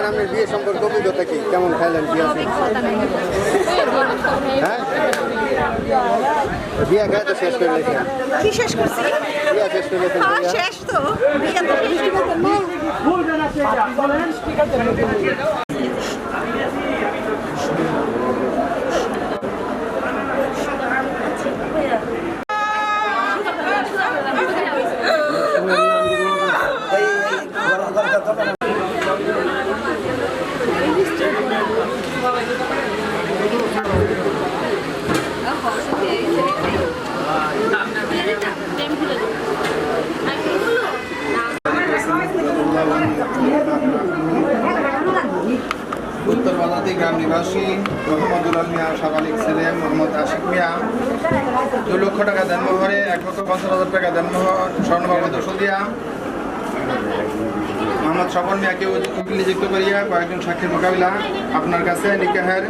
আপনার বিয়ে সম্পর্কে অভিজ্ঞতা কি? কেমন খাইলেন বিয়ে হ্যাঁ? বিয়ে খাই তো শেষ করে রেখেন কি শেষ করছি? বিয়ে শেষ করে রেখেন শেষ তো। বিয়ে তো শেষ। উত্তর বাজাতি গ্রাম নিবাসী মোহাম্মদুল আল মিয়া সাবালিক ছেলে মোহাম্মদ আশিক মিয়া। দু লক্ষ টাকা দেনমোহরে এক লক্ষ পঞ্চাশ হাজার টাকা দেনমোহর স্বর্ণবাবু দোসদিয়া মোহাম্মদ স্বপন মিয়াকে নিযুক্ত করিয়া কয়েকজন সাক্ষীর মোকাবিলা আপনার কাছে নিকাহের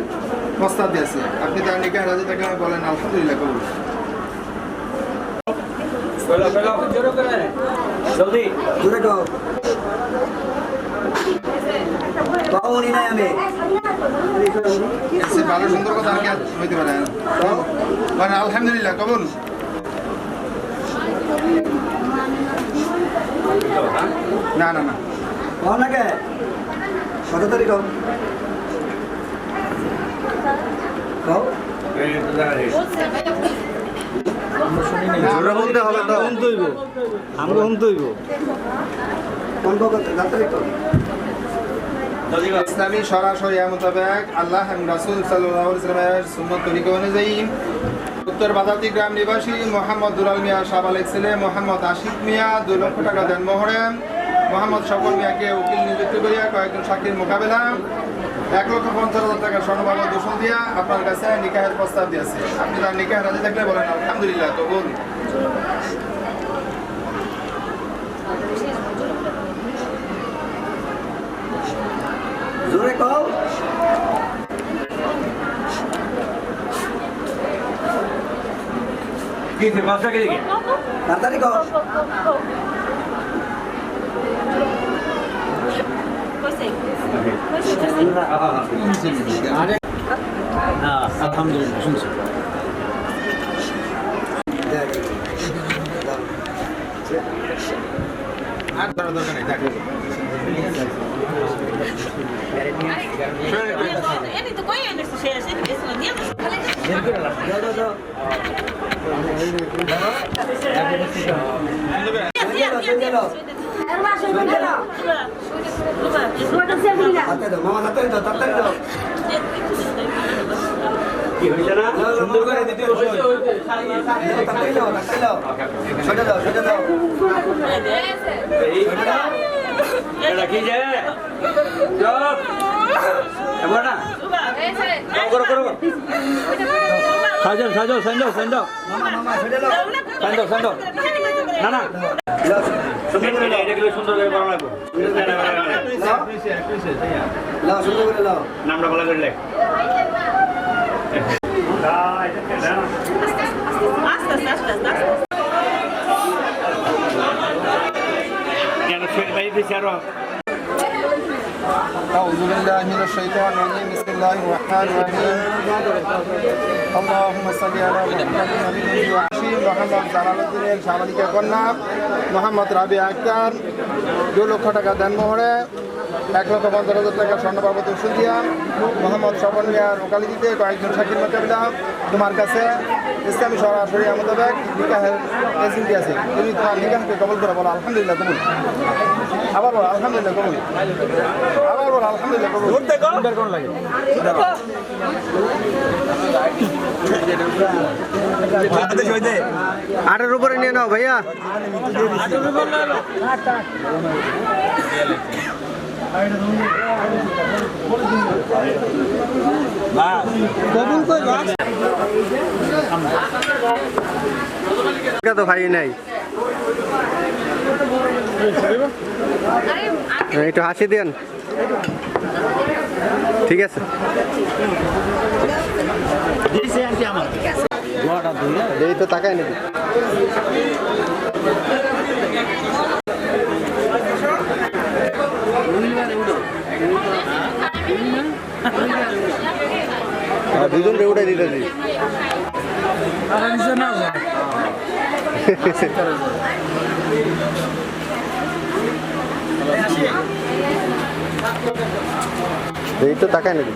প্রস্তাব দিয়েছে। আপনি তার নিকাহের রাজি তাকে বলেন আলহামদুলিল্লাহ কবুল। তো পাওনি নাই আমি ভালো সুন্দর কথা আর কি হইতে পারে মানে আলহামদুলিল্লাহ কবুল না না না পাও না কে কত তারিখ জোরে বলতে হবে তো আমরা হুন তৈব কোন কত তারিখ ইসলামী সরাসরি মোতাবেক আল্লাহ রাসুল সাল্লামের সুন্নত তরিকা অনুযায়ী উত্তর বাদাতি গ্রাম নিবাসী মোহাম্মদ দুলাল মিয়া সাবালেক ছেলে মোহাম্মদ আশিক মিয়া দুই লক্ষ টাকা দেন মোহরে। মোহাম্মদ সফর মিয়াকে উকিল নিযুক্ত করিয়া কয়েকজন সাক্ষীর মোকাবেলা। এক লক্ষ পঞ্চাশ হাজার টাকা স্বর্ণবাবু দূষণ দিয়া আপনার কাছে নিকাহের প্রস্তাব দিয়েছে। আপনি তার নিকাহ রাজি থাকলে বলেন, আলহামদুলিল্লাহ, কবুল। জোরে কও কি বাসা কে দিকে তাড়াতাড়ি কও হ্যাঁ আলহামদুলিল্লাহ শুনছি দেখ আর ধরার দরকার নেই দেখেন এনে তো কই এনে শেষ এনে এসে নিয়ে দাও দাও দাও শুনতে দাও শুনতে দাও হাতে দাও মামা হাতে দাও তাড়াতাড়ি দাও কি হইছে না সুন্দর করে দিতে বসো তাড়াতাড়ি দাও তাড়াতাড়ি দাও ছোটে দাও ছোটে দাও এই এটা কি যে চপ মামা মামা ছোটে দাও সাজাও সাজাও না না। সুন্দর أعوذ بالله من الشيطان الرجيم بسم الله الرحمن الرحيم اللهم صل على محمد النبي وعشير محمد জালাল উদ্দিনের সামালিকা কন্যা মোহাম্মদ রাবি আক্তার দু লক্ষ টাকা দেন মোহরে এক লক্ষ পঞ্চাশ হাজার টাকা স্বর্ণবাবু তুলসুল দিয়া মোহাম্মদ স্বপন মিয়ার ওকালি দিতে কয়েকজন সাক্ষীর মোকাবিলা তোমার কাছে ইসলামী সরাসরি মোতাবেক নিকাহের এজেন্টি আছে তুমি তোমার নিকাহকে কবল করে বলো আলহামদুলিল্লাহ কবুল। আবার বলো আলহামদুলিল্লাহ কবুল। আবার বলো আলহামদুলিল্লাহ কবুল। কোন লাগে আটের উপরে নিয়ে নাও ভাইয়া। তো ভাই নাই। একটু হাসি দেন ঠিক আছে। এই তো তাকায় নাকি? দুজন রে উঠাই দিতেছি এই তো তাকায় নাকি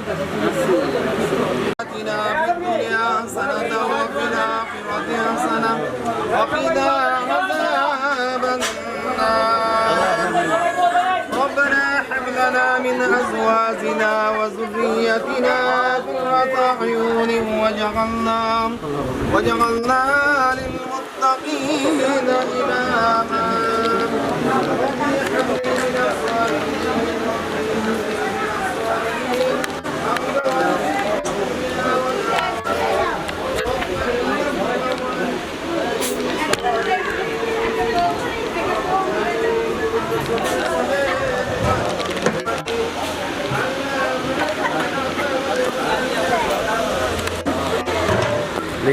آتنا في الدنيا حسنة وفي الآخرة حسنة من أزواجنا وذريتنا قرة أعين واجعلنا واجعلنا للمتقين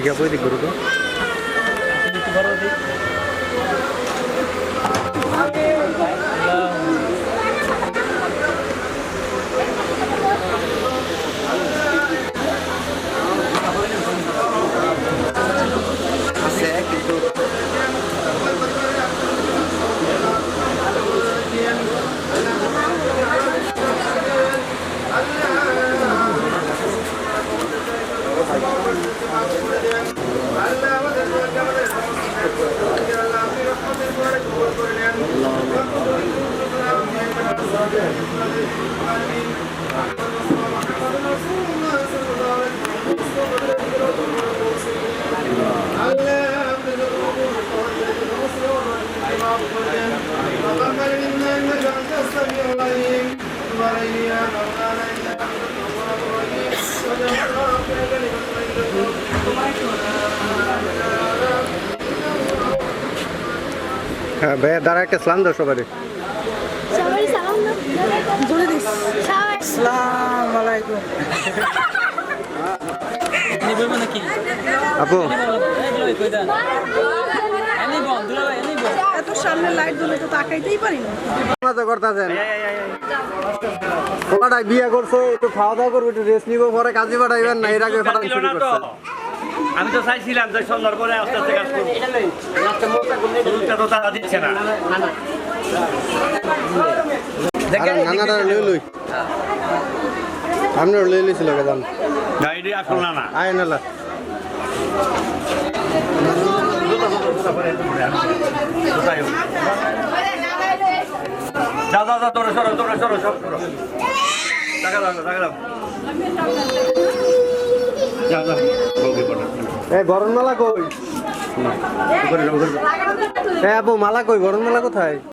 দেখি আপু এদিক গরুটা। আছে কিন্তু হ্যাঁ ভাইয়া দাঁড়া একটা সালাম দাও সবারই। সবাই। এত সামনে লাইট দিলে তো তাকাইতেই পারি না। মজা করতেছেন। পোলাটাই বিয়ে করছে একটু খাওয়া দাওয়া করবে একটু রেস্ট নিবো পরে কাজে পাঠাইবেন না এর আগে পাঠান শুরু করছে। আমি তো চাইছিলাম যে সন্ধ্যার পরে আস্তে আস্তে কাজ করব। তো তারা দিচ্ছে না। নানাটা লই লই। আপনার লই লইছিল গেলাম গাড়ি আসল না না আয় নালা। যাও যাও যা তোরা সরো তোরা সরো সব সরো। টাকা টাকা বরণ মালা কই? হ্যাঁ আপু মালা কই? গরম মালা কোথায়?